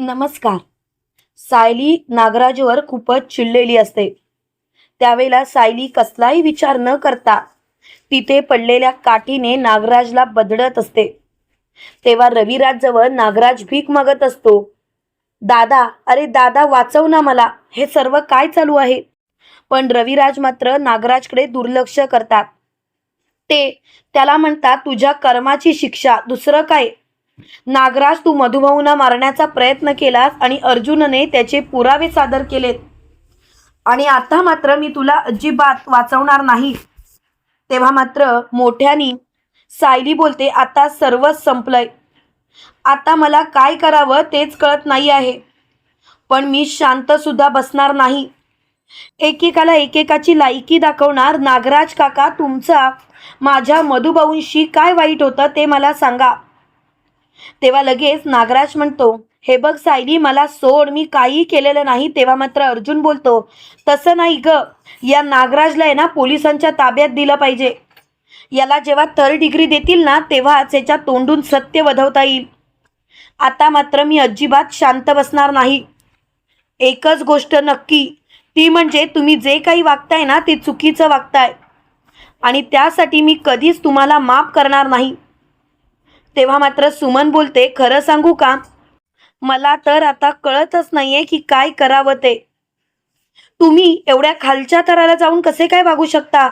नमस्कार. सायली नागराजवर खूपच चिडलेली असते. त्यावेळेला सायली कसलाही विचार न करता तिथे पडलेल्या काठीने नागराजला बदडत असते. तेव्हा रविराजजवळ नागराज भीक मागत असतो. दादा अरे दादा वाचव ना मला. हे सर्व काय चालू आहे? पण रविराज मात्र नागराजकडे दुर्लक्ष करतात. ते त्याला म्हणतात तुझ्या कर्माची शिक्षा. दुसरं काय? नागराज तू मधुभाऊना मारण्याचा प्रयत्न केलास आणि अर्जुनने त्याचे पुरावे सादर केलेत. आणि आता मात्र मी तुला अजिबात वाचवणार नाही. तेव्हा मात्र मोठ्यानी सायली बोलते आता सर्वच संपलंय. आता मला काय करावं तेच कळत नाही आहे. पण मी शांत सुद्धा बसणार नाही. एकेकाला एकेकाची लायकी दाखवणार नागराज काका तुमचा माझ्या मधुभाऊंशी काय वाईट होतं ते मला सांगा. तेव्हा लगेच नागराज म्हणतो हे बघ सायली मला सोड मी काही केलेलं नाही. तेव्हा मात्र अर्जुन बोलतो तसं नाही ग. या नागराजला आहे ना पोलिसांच्या ताब्यात दिलं पाहिजे. याला जेव्हा थर्ड डिग्री देतील ना तेव्हाच याच्या तोंडून सत्य वधवता येईल. आता मात्र मी अजिबात शांत बसणार नाही. एकच गोष्ट नक्की ती म्हणजे तुम्ही जे काही वागताय ना ते चुकीचं वागताय. आणि त्यासाठी मी कधीच तुम्हाला माफ करणार नाही. तेव्हा मात्र सुमन बोलते खरं सांगू का? मला तर आता कळतच नाहीये की काय करावं ते. तुम्ही एवढ्या खालच्या थराला जाऊन कसे काय वागू शकता?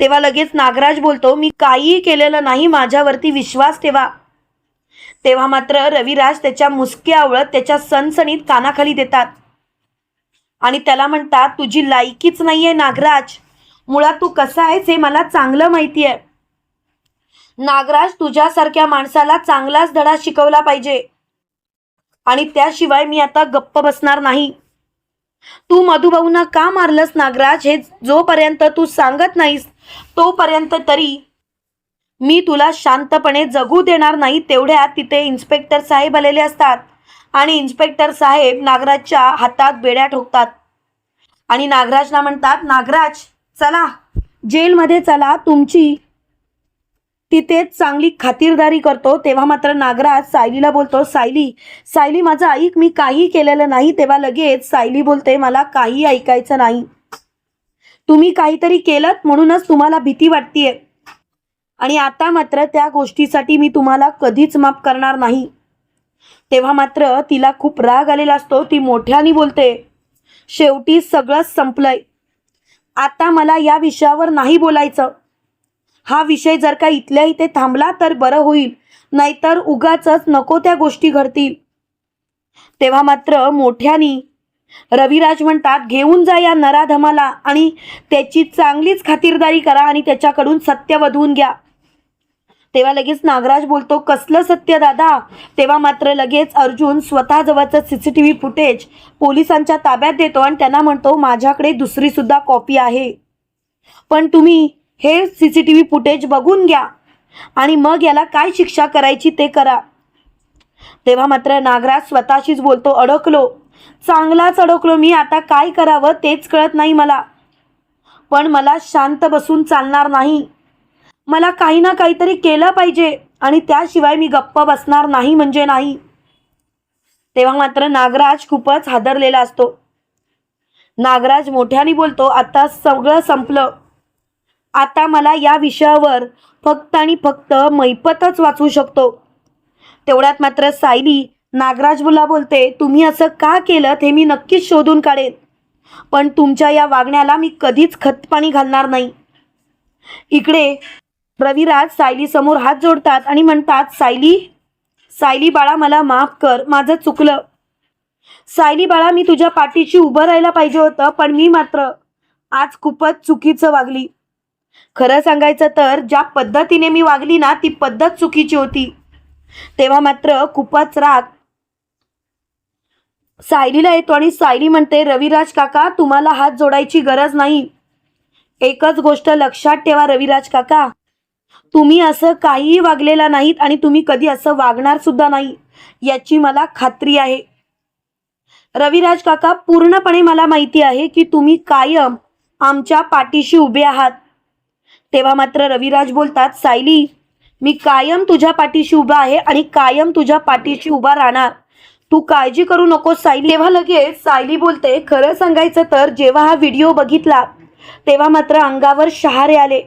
तेव्हा लगेच नागराज बोलतो मी काहीही केलेलं नाही माझ्यावरती विश्वास ठेवा. तेव्हा मात्र रविराज त्याच्या मुसक्या आवळत त्याच्या सणसणीत कानाखाली देतात. आणि त्याला म्हणतात तुझी लायकीच नाहीये नागराज. मुळात तू कसा आहेस हे मला चांगलं माहिती आहे नागराज तुझ्यासारख्या माणसाला चांगलाच धडा शिकवला पाहिजे. आणि त्याशिवाय मी आता गप्प बसणार नाही. तू मधुभाऊना का मारलंस नागराज? हे जोपर्यंत तू सांगत नाहीस तोपर्यंत तरी मी तुला शांतपणे जगू देणार नाही तेवढ्या तिथे इन्स्पेक्टर साहेब आलेले असतात. आणि इन्स्पेक्टर साहेब नागराजच्या हातात बेड्या ठोकतात. आणि नागराजला म्हणतात नागराज चला. जेलमध्ये चला तुमची तिथेच चांगली खातिरदारी करतो. तेव्हा मात्र नागराज सायलीला बोलतो सायली सायली माझं ऐक मी काही केलेलं नाही. तेव्हा लगेच सायली बोलते मला काही ऐकायचं नाही. तुम्ही काहीतरी केलं म्हणूनच तुम्हाला भीती वाटतीये. आणि आता मात्र त्या गोष्टीसाठी मी तुम्हाला कधीच माफ करणार नाही. तेव्हा मात्र तिला खूप राग आलेला असतो. ती मोठ्याने बोलते शेवटी सगळंच संपलंय. आता मला या विषयावर नाही बोलायचं. हा विषय जर का इथल्या इथे थांबला तर बरं होईल. नाहीतर उगाच नको त्या गोष्टी घडतील. तेव्हा मात्र मोठ्यानी रविराज म्हणतात घेऊन जा या नराधमाला आणि त्याची चांगलीच खातिरदारी करा आणि त्याच्याकडून सत्य वधवून घ्या. तेव्हा लगेच नागराज बोलतो कसलं सत्य दादा? तेव्हा मात्र लगेच Arjun स्वतःजवळचं C C T V footage पोलिसांच्या ताब्यात देतो आणि त्यांना म्हणतो माझ्याकडे दुसरीसुद्धा कॉपी आहे. पण तुम्ही हे C C T V footage बघून घ्या. आणि मग याला काय शिक्षा करायची ते करा. तेव्हा मात्र नागराज स्वतःशीच बोलतो अडकलो. चांगलाच अडकलो मी आता काय करावं तेच कळत नाही मला. पण मला शांत बसून चालणार नाही. मला काही ना काहीतरी केलं पाहिजे आणि त्याशिवाय मी गप्प बसणार नाही म्हणजे नाही. तेव्हा मात्र नागराज खूपच हादरलेला असतो. नागराज मोठ्याने बोलतो आता सगळं संपलं. आता मला या विषयावर फक्त आणि फक्त मैपतच वाचू शकतो. तेवढ्यात मात्र सायली नागराजला बोलते तुम्ही असं का केलं हे मी नक्कीच शोधून काढेन. पण तुमच्या या वागण्याला मी कधीच खतपाणी घालणार नाही. इकडे रविराज सायली समोर हात जोडतात आणि म्हणतात सायली सायली बाळा मला माफ कर माझं चुकलं. सायली बाळा मी तुझ्या पाठीशी उभं राहायला पाहिजे होतं पण मी मात्र आज खूपच चुकीचं वागली. खरं सांगायचं तर ज्या पद्धतीने मी वागली ना ती पद्धत चुकीची होती. तेव्हा मात्र खूपच राग. सायलीला येतो आणि सायली म्हणते रविराज काका तुम्हाला हात जोडायची गरज नाही. एकच गोष्ट लक्षात ठेवा रविराज काका. तुम्ही असं काहीही वागलेला नाहीत आणि तुम्ही कधी असं वागणार सुद्धा नाही. याची मला खात्री आहे. रविराज काका पूर्णपणे मला माहिती आहे की तुम्ही कायम आमच्या पाठीशी उभे आहात. तेव्हा मात्र रविराज बोलतात सायली मी कायम तुझ्या पाठीशी उभा आहे आणि कायम तुझ्या पाठीशी उभा राहणार. तू काळजी करू नको सायली. तेव्हा लगेच सायली बोलते खरं सांगायचं तर जेव्हा हा व्हिडिओ बघितला तेव्हा मात्र अंगावर शहारे आले.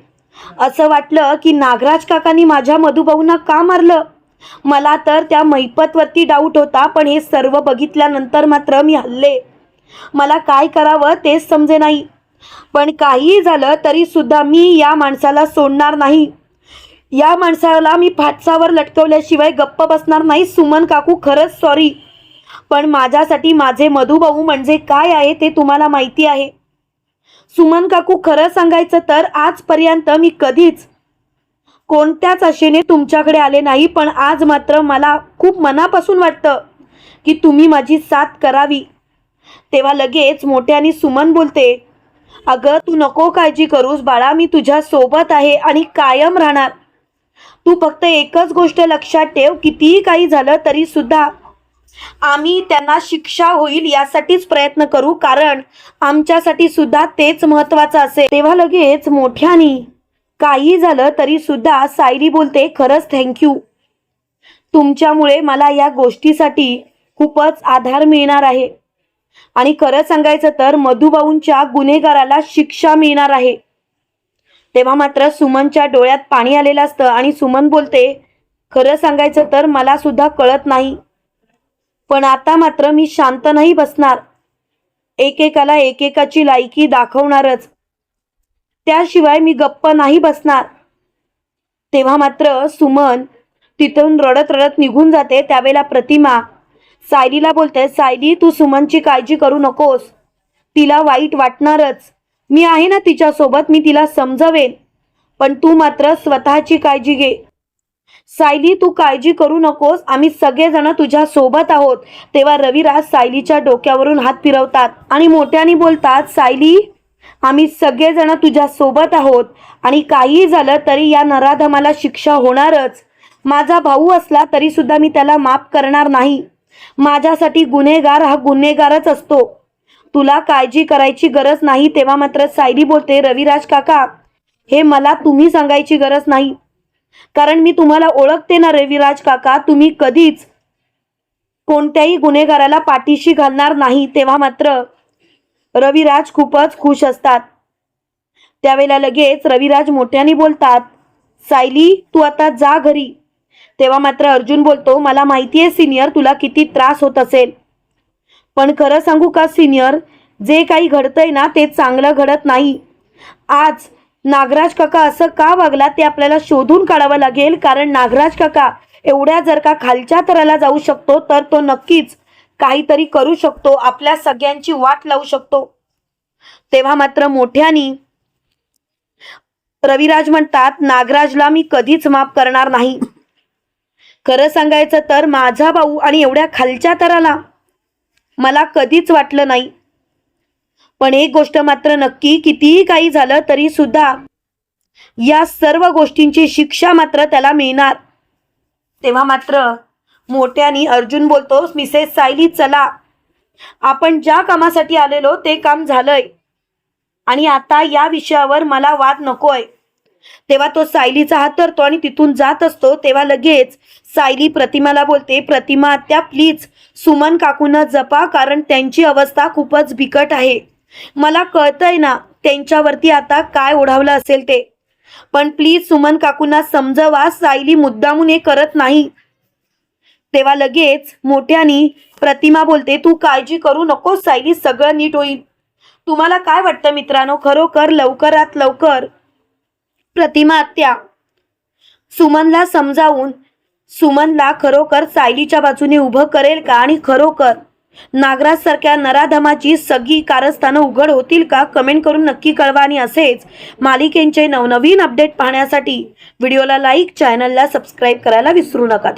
असं वाटलं की नागराज काकांनी माझ्या मधुभाऊंना का मारलं? मला तर त्या मैपतवरती डाऊट होता पण हे सर्व बघितल्यानंतर मात्र मी हल्ले. मला काय करावं तेच समजे नाही पण काहीही झालं तरी सुद्धा मी या माणसाला सोडणार नाही. या माणसाला मी फाटसावर लटकवल्याशिवाय गप्प बसणार नाही सुमन काकू. खरंच सॉरी पण माझ्यासाठी माझे मधुभाऊ म्हणजे काय आहे ते तुम्हाला माहिती आहे. सुमन काकू खरं सांगायचं तर आजपर्यंत मी कधीच कोणत्याच आशेने तुमच्याकडे आले नाही पण आज मात्र मला खूप मनापासून वाटतं की तुम्ही माझी साथ करावी. तेव्हा लगेच मोठ्याने सुमन बोलते अगं तू नको काळजी करूस बाळा मी तुझ्या सोबत आहे आणि कायम राहणार. तू फक्त एकच गोष्ट लक्षात ठेव कितीही काही झालं तरी सुद्धा. आम्ही त्यांना शिक्षा होईल यासाठीच प्रयत्न करू कारण आमच्यासाठी सुद्धा तेच महत्वाचं असेल. तेव्हा लगेच मोठ्यानी काही झालं तरी सुद्धा सायली बोलते खरंच थँक्यू तुमच्यामुळे मला या गोष्टीसाठी खूपच आधार मिळणार आहे. आणि खरं सांगायचं तर मधुभाऊंच्या गुन्हेगाराला शिक्षा मिळणार आहे. तेव्हा मात्र सुमनच्या डोळ्यात पाणी आलेलं असतं आणि सुमन बोलते खरं सांगायचं तर मला सुद्धा कळत नाही. पण आता मात्र मी शांत नाही बसणार. एकेकाला एकेकाची लायकी दाखवणारच. त्याशिवाय मी गप्प नाही बसणार. तेव्हा मात्र सुमन तिथून रडत रडत निघून जाते त्यावेळेला प्रतिमा सायलीला बोलते सायली तू सुमनची काळजी करू नकोस. तिला वाईट वाटणारच. मी आहे ना तिच्यासोबत मी तिला समजवेन. पण तू मात्र स्वतःची काळजी घे. सायली तू काळजी करू नकोस. आम्ही सगळेजण तुझ्या सोबत आहोत. तेव्हा रविराज सायलीच्या डोक्यावरून हात फिरवतात आणि मोठ्याने बोलतात सायली आम्ही सगळेजण तुझ्या सोबत आहोत आणि काहीही झालं तरी या नराधमाला शिक्षा होणारच. माझा भाऊ असला तरी सुद्धा मी त्याला माफ करणार नाही. माझ्यासाठी गुन्हेगार हा गुन्हेगारच असतो. तुला काळजी करायची गरज नाही तेव्हा मात्र सायली बोलते रविराज काका हे मला तुम्ही सांगायची गरज नाही. कारण मी तुम्हाला ओळखते ना रविराज काका तुम्ही कधीच कोणत्याही गुन्हेगाराला पाठीशी घालणार नाही. तेव्हा मात्र रविराज खूपच खुश असतात. त्यावेळेला लगेच रविराज मोठ्याने बोलतात सायली तू आता जा घरी. तेव्हा मात्र अर्जुन बोलतो मला माहिती आहे सिनियर तुला किती त्रास होत असेल. पण खरं सांगू का सिनियर जे काही घडतंय ना ते चांगलं घडत नाही. आज नागराज काका असं का वागला ते आपल्याला शोधून काढावं लागेल. कारण नागराज काका एवढ्या जर का खालच्या थराला जाऊ शकतो तर तो नक्कीच काहीतरी करू शकतो आपल्या सगळ्यांची वाट लावू शकतो. तेव्हा मात्र मोठ्यानी रविराज म्हणतात नागराजला मी कधीच माफ करणार नाही. खरं सांगायचं तर माझा भाऊ आणि एवढ्या खालच्या तराला मला कधीच वाटलं नाही. पण एक गोष्ट मात्र नक्की कितीही काही झालं तरी सुद्धा या सर्व गोष्टींची शिक्षा मात्र त्याला मिळणार. तेव्हा मात्र मोठ्यानी अर्जुन बोलतो मिसेस सायली चला. आपण ज्या कामासाठी आलेलो ते काम झालंय. आणि आता या विषयावर मला वाद नकोय. तेव्हा तो सायलीचा हात धरतो आणि तिथून जात असतो तेव्हा लगेच सायली प्रतिमाला बोलते प्रतिमा त्या प्लीज सुमन काकूंना जपा कारण त्यांची अवस्था खूपच बिकट आहे. मला कळतंय ना त्यांच्यावरती आता काय ओढावलं असेल ते. पण प्लीज सुमन काकूंना समजवा सायली मुद्दामून हे करत नाही. तेव्हा लगेच मोठ्यानी प्रतिमा बोलते तू काळजी करू नको सायली सगळं नीट होईल. तुम्हाला काय वाटतं मित्रांनो? खरोखर लवकरात लवकर प्रतिमा आत्या सुमनला समजावून सुमनला खरोखर सायलीच्या बाजूने उभं करेल का आणि खरोखर? नागराज सारख्या नराधमाची सगळी कारस्थानं उघड होतील का? कमेंट करून नक्की कळवा आणि असेच मालिकेंचे नवनवीन अपडेट पाहण्यासाठी व्हिडिओला लाईक चॅनलला सबस्क्राईब करायला विसरू नका.